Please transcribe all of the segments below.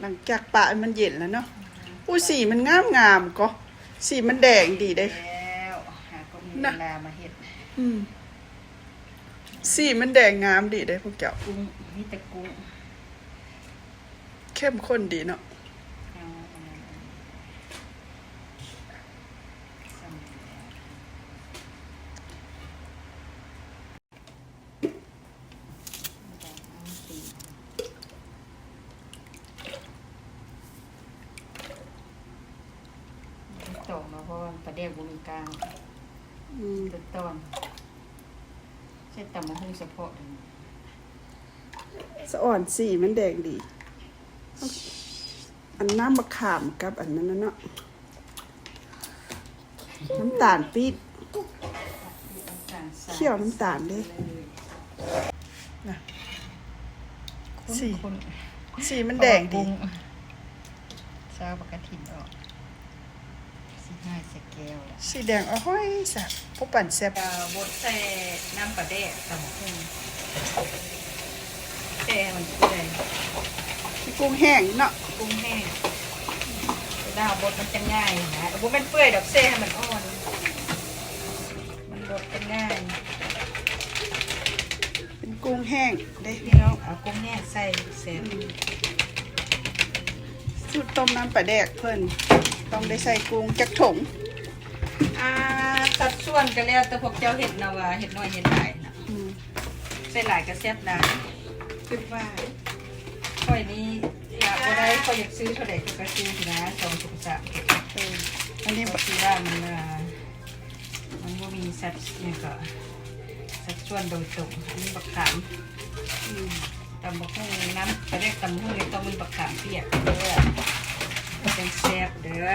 หลังจากปะมันเย็นแล้วเนาะอู้สีมันงามงามๆก็สีมันแดงดีเด้แล้วหาก็มีเวน่ะลามาเฮ็ดอืมสีมันแดงงามดีเด้พวกเจ้ากุ้งมีแต่กุ้งเข้มข้นดีเนาะ เอาอันนั้นซ้ำแล้วเอาสีตอกมา เพราะว่าประเดี๋ยวบุมีกลางอืมต้นตอนใช้ตำมะฮุ่งเฉพาะเลยสะอ่อนสีมันแดงดี อันน้ำมะขามกับอันนั้นนะเนาะน้ำตาลปี๊บ น้ำตาลทรายเคี่ยวน้ำตาลเด้นะสีคุณสีมันแดงดีซาปกติออก สีง่ายใส่แก้วแล้วสีแดงอ้อยสับพวกปั่นแซ่บบดใส่น้ำปลาแดกตำมะฮุ่งแช่มันเปื่อยกุ้งแห้งเนาะกุ้งแห้งดาวบดมันจะง่ายนะบุเป็นเปื่อยดอกเซ่ให้มันอ่อน มันบดจะง่าย เป็นกุ้งแห้งเด้พี่พี่น้น้อองงเอากุ้งแห้งใส่เสร็จสูตรต้มน้ำปลาแดกเพิ่น ต้องได้ใส่กุ้งจักถงอ่าสัดส่วนกันแล้วแต่พวกเจ้าเห็ดนะว่าเห็ดน้อยเห็ดหลายนะอืมใส่หลายก็แซ่บหลายคิดว่าค่อยนี้อยากบ่ได้ค่อยอยากซื้อเท่าไหร่ก็ซื้อสินะสองสุกสามเอออันนี้เพราะที่ว่ามันอ่ามันบ่มีสัดเนี่ยก็สัดส่วนโดยตรงอันนี้บักขามอืมตำบักหุ่งน้ำเขาเรียกตำบักหุ่งเลยต้องมีบักขามเปียกเด้อเป็น แซ่บเด้อ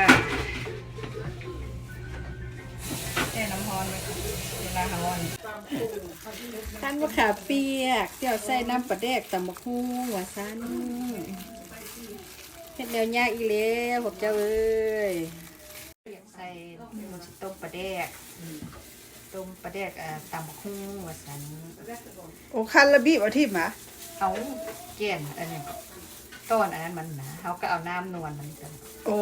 แช่น้ำร้อนไว้ก่อนเวลาร้อนท่านมะขามเปียกเดี๋ยวใส่น้ำปลาแดกตำบักหุ่งว่าซันเฮ็ดแนวยากอีแล้วพวกเจ้าเอ้ยอยากใส่มันสิต้มปลาแดกต้มปลาแดกอ่าตำบักหุ่งว่าซันโอ้คันละบีบเอาที่หมาเอาแก่นอันนี้ ต้นอันนั้นมันนะเขาก็เอาน้ำนวลมันกันโอ้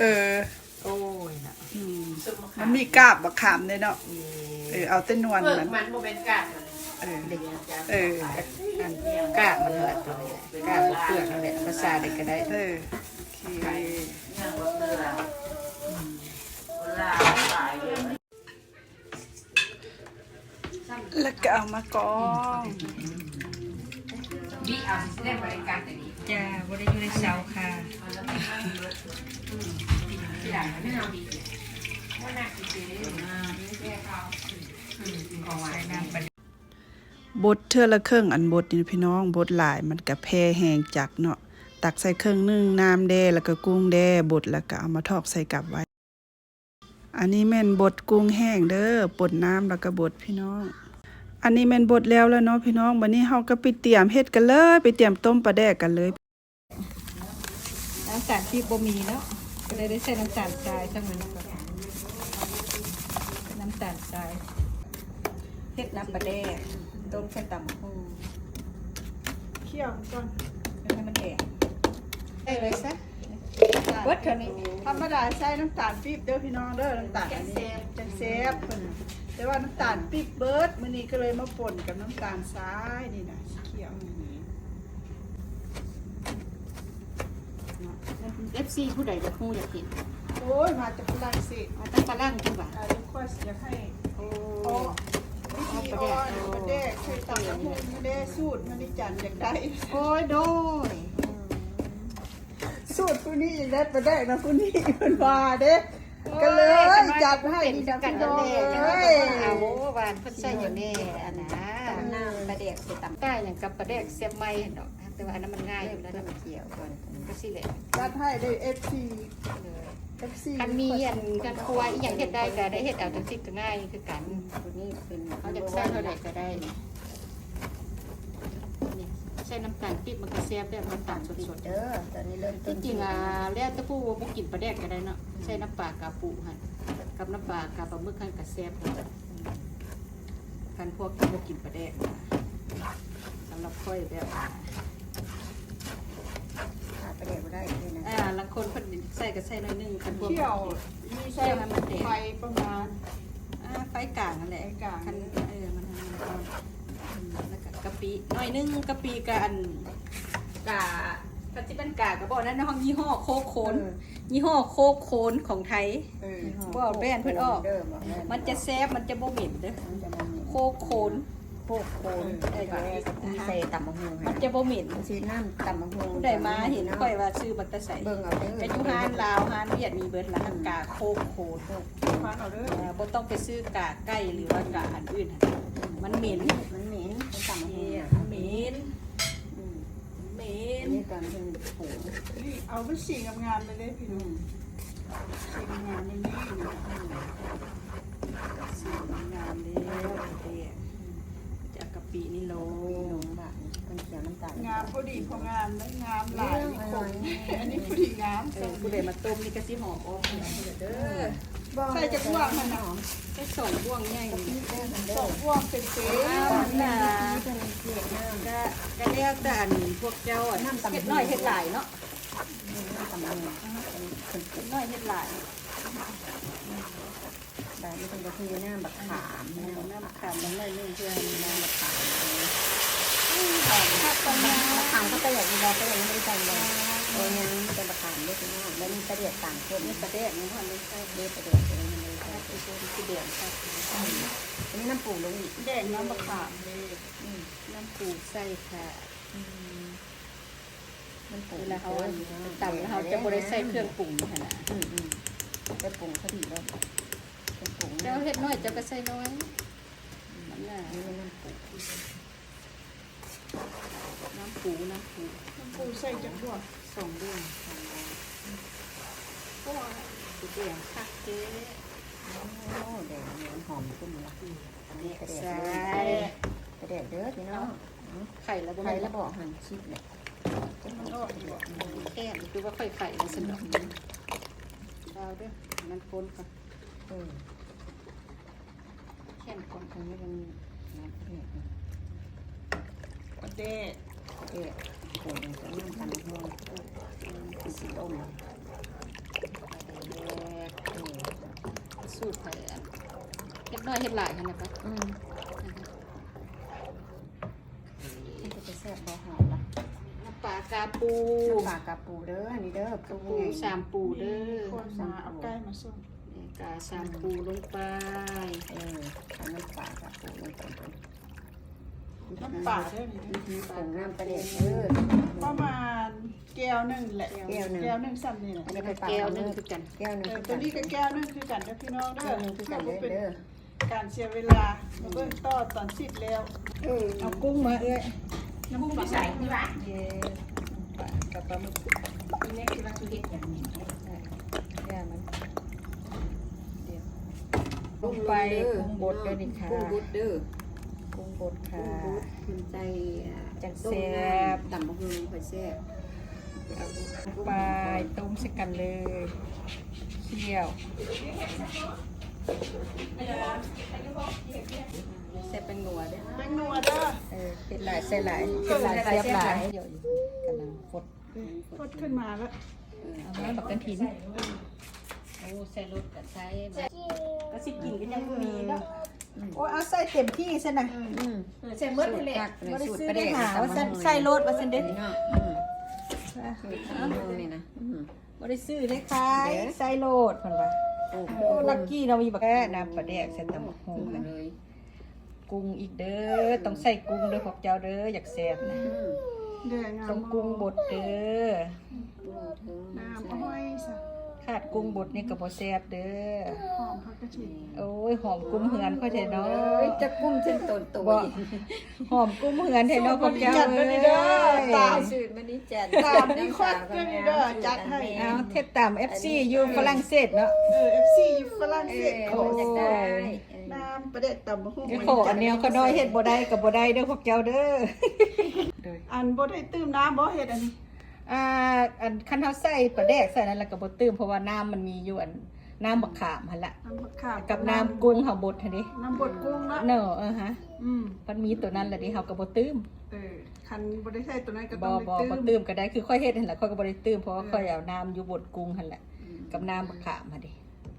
เออ โอ้ยนะอืมมันมีกาบมะขามเลยเนาะเอเออเอาแต่นวลเปลือมักนมันโมเป็นกาดมันเออเด็กเออ อันกาบมันเหลือตัวนี้กาบเปลือกนั่นแหละภาษาเด็กก็ได้เออโอเคย่างบนเรือเวลาตายเลยแล้วก็เอามากรอง บีเอาสิได้บริการแต่นี้จ้าบ่ได้อยู่ในเสาค่ะที่หลังไม่เอาบีว่าหนักจริงๆอ่าไม่แก้เขาของหวานน้ำปลาบดเทื่อละเครื่องอันบดนี่พี่น้องบดหลายมันก็แพ่แหงจักเนาะตักใส่เครื่องนึ่งน้ำแดแล้วก็กุ้งแดบดแล้วก็เอามาทอกใส่กับไว้ อันนี้แม่นบดกุ้งแห้งเด้อปดน้ำแล้วก็บดพี่น้อง อันนี้แม่นบดแล้วแล้วเนาะพี่น้องวันนี้เฮาก็ไปเตรียมเฮ็ดกันเลย ไปเตรียมต้มปลาแดกกันเลยน้ำตาลปี๊บบ่มีเนาะก็เลยได้ใส่น้ำตาลทรายทั้งมันก่อนน้ำตาลทรายเฮ็ดน้ำปลาแดกต้มใส่ตำบักหุ่งเคี่ยวก่อนแล้วให้มันแดกได้เลยซะเบิดเท่านี้ธรรมดาใช้น้ำตาลปี๊บเด้อพี่น้องเด้อน้ำตาลอันนี้จังแซ่บเพิ่นน่ะ แต่ว่าน้ำตาลปี๊บเบิดมื้อนี้ก็เลยมาป่นกับน้ำตาลทรายนี่นะเคี่ยวเอฟซีผู้ใดจะฮู้อยากกินโอ้ยมาจากฝรั่งเศสเอาตั้งตะล่างจังหวะอ่าเดี๋ยวค่อยอยากให้โอ้โอ้วิธีอ่อนมาเด้เคยตักน้ำหุ่นมาเด้สูตรมันนี่จันอยากได้ โอ้ยโดยสูตรผู้นี้อยากได้ไปได้นะผู้นี้เพิ่นว่าเด้ ก็เลยจัดให้ดีจังกันพี่นั่น้นองแหละเอยังไง้ยเอาหวานเพิ่นใส่อยู่แน่อันนะน้ำปลาแดกใส่ตำใต้อย่างกับปลาแดกเสียบไม้เห็นดอกแต่ว่าอันนั้นมันง่ายอยู่แล้วน้ำเกี่ยวก่อนก็สิแหละจัดให้ได้ FC เลย FC คันมีอันกันครัวอีหยังเฮ็ดได้ก็ได้เฮ็ดเอาจังซี่ก็ง่ายคือกันตัวนี้เป็นเอาจากใส่เท่าใดก็ได้นี่ใส่น้ำตาล ปิ๊บมันก็แซ่บแบบน้ำตาลสดๆเด้อตอนนี้เริ่มต้ที่นจริงอะแล้วแตะผู้ว่าบ่กินปลาแดกก็ได้เนาะใช้น้ำปลากาปูหั่นกับน้ำปลากาปลาหมึกหั่นก็แซ่บหั่นคันพวกที่บ่กินปลาแดกสำหรับค่อยแบบขาดประเดี๋ยวได้เลยนะอ่าลังคนเพิ่นใส่ก็ใส่หน่อยนึงคันพวกเที่ยวมีใส่ไฟประมาณอ่าไฟกลางนั่นแหละไฟกลาง คันเออมันทำมัน แล้วก็กะปิหน่อยหนึงกะปิกับอันกาก็สิเป็นกาก็บอกนั่นในห้องยี่ห้อโคกโคนยี่ห้อโคกโคนของไทยเออว่าแบรนด์เพิ่นออกเดิมอะมันจะแซ่บมันจะบ่เหม็นเด้อมันจะมันโคกโคนพวกโคนไอ้ที่ใส่ตำมะฮุงมันจะบ่เหม็นมันสีน้ำตำมะฮุงผู้ใดมาเห็นค่อยว่าชื่อบักตะใสเบิ่งเอาเด้อเป็นยูฮานลาวฮานเวียดมีเบิดละกาโคกโคนฟังเอาเด้อเอ่อบ่ต้องไปซื้อกาไก่หรือว่ากาอันอื่นหั่นมันเหม็นมันเหม็นมันตำมะฮุง เนี่ย อะ เหม็น อืม เหม็ อั นี้ตอนที่มันผงนี่เอาไปสีงามๆไปเลยพี่อืนุ่มมสีงามๆมันนี่สีงามแล้วเด้ยจากกะปินี่ลโอ้ยลงบะมันเขียวน้ำตาลงามพอดีพองามแล้วงามหลายมีคมอันนี้พอดีงามเออผู้ใดมาต้มนี่ก็สิหอมออกเด้อ ใส่จะบ่วงมันหอมใส่สองบ่วงใหญ่นี่สองบ่วงเป็นเศษอ้าวมันน่ะเป็เกล็ก็แล้วแต่อันพวกเจ้าอะเฮ็ดน้อยเฮ็ดหลายเนาะเป็นเฮ็ดน้อยเฮ็ดหลายแบบนี้เป็นกะทิน้ำบักขามน้ำน้ำน้ำขามน้ำน้อยนึงเพื่อให้น้ำบักขามหอมคักปัญญาบักขามก็ไประหยัดดีเราไประหยัดไม่ได้ใจเลย โอ้ยยังเป็นบักามด้วยพี่น้องแล้วมีประเดี๋ยวต่างคนนี่ประเดะนี่พ่อนี่ใส่เด็ดประเดี๋ยวจะได้ไม่ได้ใจคือคนที่เดือดครับอันนี้น้ำปูลงอีกแดงน้ำมะขามเลยน้ำปูใส่ค่ะน้ำปูเวลาเขาต่ำแล้วเขาจะบริใส่เครื่องปรุงขนาดอืมอืมไปปรุงเขาดีแล้วเจ้าเฮ็ดน้อยจ้าก็ใส่น้อยมันน่ะนี่น้ำปู น้ำปูน้ำปูน้ำปูใส่จะบ่วงสองเดือนสองเดือนปูเดือนคักเจ๊โอ้แดงเหมือนหอมขึ้นละอันนี้กระเดียดใส่กระเดียดเด้อพี่น้องไข่แล้วบ่ใครแม่นระบอกหั่นชิปเนี่ยมันออกดีกว่าแค่คือว่าค่อยไข่แล้วสนอกดาวเด้อมันคนก่อนเออแค่นก่อนอันนี้เป็นน้ำกระเดียดประ เดะกระเดียดปูนจะน้ำตาลห้องสีต้มสูตรไข่อันเฮ็ดน้อยเฮ็ดหลายขนาดนั้นอืมมันจะไปแซ่บบ่หอมละน้ำปลากาปูน้ำปลากระปูเด้ออันนี้เด้อกาปูสามปูเด้อคนมาเอาใกล้มาส่งนี่กาสามปูลงไป เออทำน้ำปลากระปูลงไปก่อ นน้ำป่าได้ไหมวิธีปรุงน้ำกระเดียดเด้อประมาณแก้วหนึ่งแหละแก้วหนึ่ง แก้วหนึ่งซ้ำนี่แหละอันนี้ไปปลาแก้วหนึงคือกัน แก้วหนึงเออคือตัวนี้ก็กันแก้วหนึงคือกันเด้อพี่น้องเด้อแก้วหนึงคือกันเด้อเป็นเด้อการเสียเวลามาเบิ่งต่อตอนสิทธิ์แล้วเออเอากุ้งมาเอ้ยน้ำกุ้งใส่ที่ร้านเย้กับปลาหมึกนี่เล็กที่ว่าคือเห็ดอย่างนี้แก้วมันเดี๋ยวลงไปกุ้งบดด้วยนี่ค่ะกุ้งบดเด้อ กุ้งบดค่ะ กุ้งบดขึ้นใจอ่าจังต้มแซ่บน้ำตำบักหุ่งค่อยแซ่บไปต้มใส่กันเลยเคี่ยวแซ่บเป็นงัวเด้อแป้งนัวเด้อเออเป็นหลายใส่หลายเป็นหลายเสียบหลายเดี๋ยวกำลังฟดพดขึ้นมาแล้วเอาแม่บักกันถินโอ้ใส่รสกับใส่แบบก็สิกินก็ยังบ่มีเนาะเนาะ โอ้ยเอาใส่เต็มที่ซะนะอืมใส่หมดนี่แหละสูตรบ่ได้สูตรซื้อประได้เดี๋ยวหาว่าตำใส่มะม่วงใส่รสว่าซั่นเด้อนี่เนาะอืมสูตรตำมะม่วงนี่นะอืมบ่ได้ซื้อได้ขายเด้อใส่โลดเพิ่นว่าโอ้โหโอ้ลักกี้เรามีบักแค่น้ำปลาแดกใส่ตำบักหุ่งมานะเลยกุ้งอีกเด้อต้องใส่กุ้งเด้อพวกเจ้าเด้ออยากแซ่บนะอืมเด้องามต้องกุ้งบดเด้อถึงน้ำอ้อยซะ ขาดกุ้งบดนี่ก็บ่แซ่บเด้อ หอมผักกระเทียมโอ้ยหอมกุ้งเหือนค่อยแท้เนาะเอ้ยจะกุ้มเส้นตนตัวบ่หอมกุ้งเหือนแท้เนาะพวกเจ้าจัดเอ้ไปเด้อตามสูตรมันนี้จัดตามนี่ควักด้วยนี่เด้อจัดให้เอาเทศตาม FC อยู่ฝรั่งเศสเนาะเออ FC ฝรั่งเอเศอสโอ้เขาอยากได้น้ำประเด็ดตำบักหุ่งไอ้โขอันแนวก็น้อยเฮ็ดบ่ได้ก็บ่ได้เด้อพวกเจ้าเด้ออันบ่ได้ตื้มน้ำบ่เฮ็ดอันนี้ อ่าอันคันเฮาใส่ปลาแดกใส่นั่นแล้วก็บ่ตื้มเพราะว่าน้ำมันมีอยู่อันน้ำบักขามหั่นล่ะน้ำมะขามกับน้ำกุ้งเฮาบดหั่นดิน้ำบดกุ้งเนาะเนาะเออฮะอืมมันมีตัวนั้นแหละดิเฮาก็บ่ตื้มเออคันบ่ได้ใช้ตัวนั้นก็บต้อองบอไปบ่ตื้ตื้มมก็ได้คือค่อยเฮ็ดหั่นแหละค่อยก็บ่ได้ตื้มเพราะว่าค่อยเอาน้ำอยู่บดกุ้งหั่นแหละกับน้ำมะขามมาดิ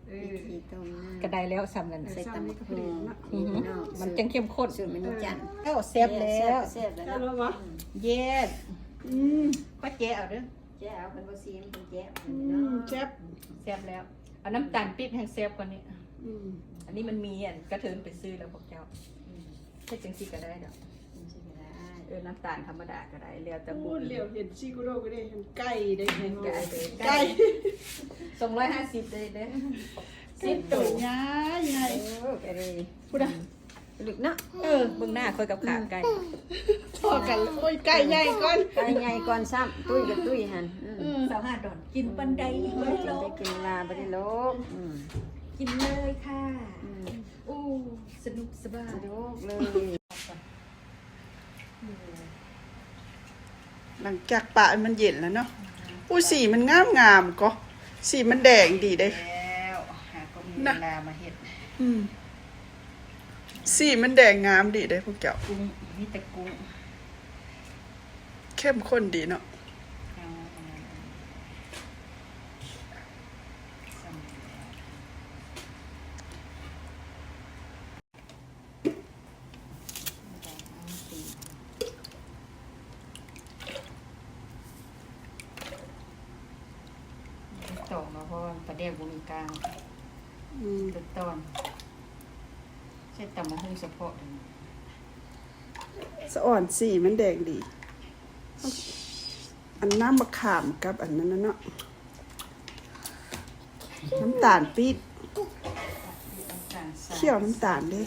เอวิอ ธีต้มน้ำก็ได้แล้วซ้ำนั่นน่ะใส่ตำนี่ก็พอดีเนาะอือหือมันจังเข้มข้นสูตรมันจันเอ้าแซ่บแล้ว แซ่บแล้วได้แล้ววะ เย็ด อืมก็เจ๊เอาเด้อแจ๊เอาเป็นบ่ซีมเป็นแจ๊อืมแซ่บแซ่บแล้ว เอาน้ำตาลปี๊บแห้งแซ่บกว่านี้ อืมอันนี้มันมีอะกระเทินไปซื้อแล้วพวกเจ้าเฮ็ดจังซี่ก็ได้ดอกใช่ไหมล่ะเออน้ำตาลธรรมดาก็ได้แล้วแต่โอ้บุญเหลียวเห็นซิกุโร่ก็ได้เห็นไก่ได้เห็นไก่เลยไก่สองร้อยห้าสิบเลยเด้อสิบตัวใหญ่ใหญ่เออไปเลยพูดอะ ลึกเนาะเออเบิ่งหน้าค่อยกับขาไก่พอกันโอ้ยไก่ใหญ่ก่อนไก่ใหญ่ก่อนซ้ำตุ้ยกับตุ้ยหันอืมอืมสาวห้าดอนกินปันไดไม่ได้โลไปกกินลาไปได้โลกอืมกินเลยค่ะอืมอู้สนุกสบายสะดวกเลยหลังจากปะมันเย็นแล้วเนาะอู้สีมันงามงามๆก็ สีมันแดงดีเด้แล้วหาก็มีเวลามาเฮ็ดอืม สีมันแดงงามดีเด้พวกเจ้ากุ้งมีแต่กุ้งเข้มข้นดีเนาะเอาอันนั้นซ้ำแล้วเอาสิตกมาเพราะว่าประเดี๋ยวบุญกลางอืมตึกตอน ใช่ตำมะฮุ่งเฉพาะเลยสะอ่อนสีมันแดงดี อันน้ำมะขามกับอันนั้นน่ะเนาะน้ำตาลปี๊บเคี่ยวน้ำตาลดิ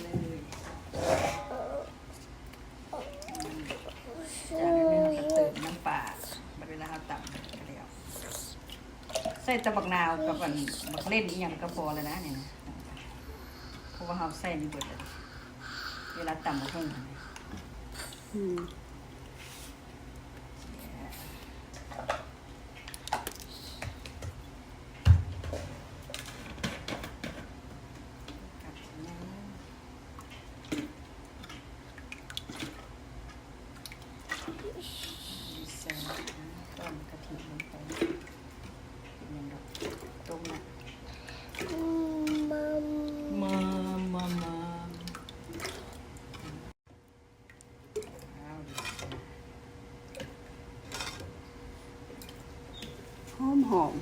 จากนั้นเราก็เติมน้ำปลาเวลาเราตำก็แล้วใส่ตะบักนาวกับอันบักเล่นอีหยังก็พอแล้วนะเนี่ยนะเพราะ ว่าเราใส่ในเบิดเลยเวลาตำมะฮุ่งอืมกับนั้นใส่ต้นกะเป็นยังดอกตรงนั้นมามามาเอาดิ หอมหอม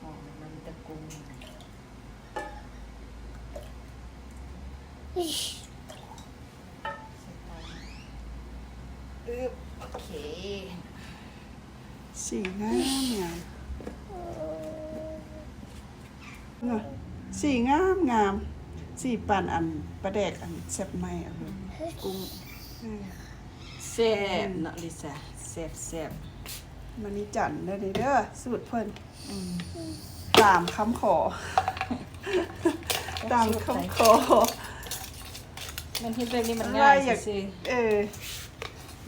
หอมมันตะกุงอึบโอเค สีงามงามเนาะสีงามงามสีปานอันประแดกอันแซ่บไหมอะลูกกุ้งเออแซ่บเนาะลิซ่าแซ่บแซ่บมันนี่จันเด้อนี่เด้อสูตรเพิ่นอืมตามคำขอ ตามคำขอมันเฮ็ดแบบนี้มันอะไรง่ายอยากสิเออ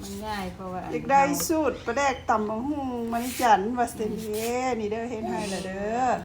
มันง่ายเพราะว่าอยากได้สูตรประแดกตำบักหุ่งมันนี่จันวัสเตนเยนี่เด้อเฮ็ดให้ละเด้อ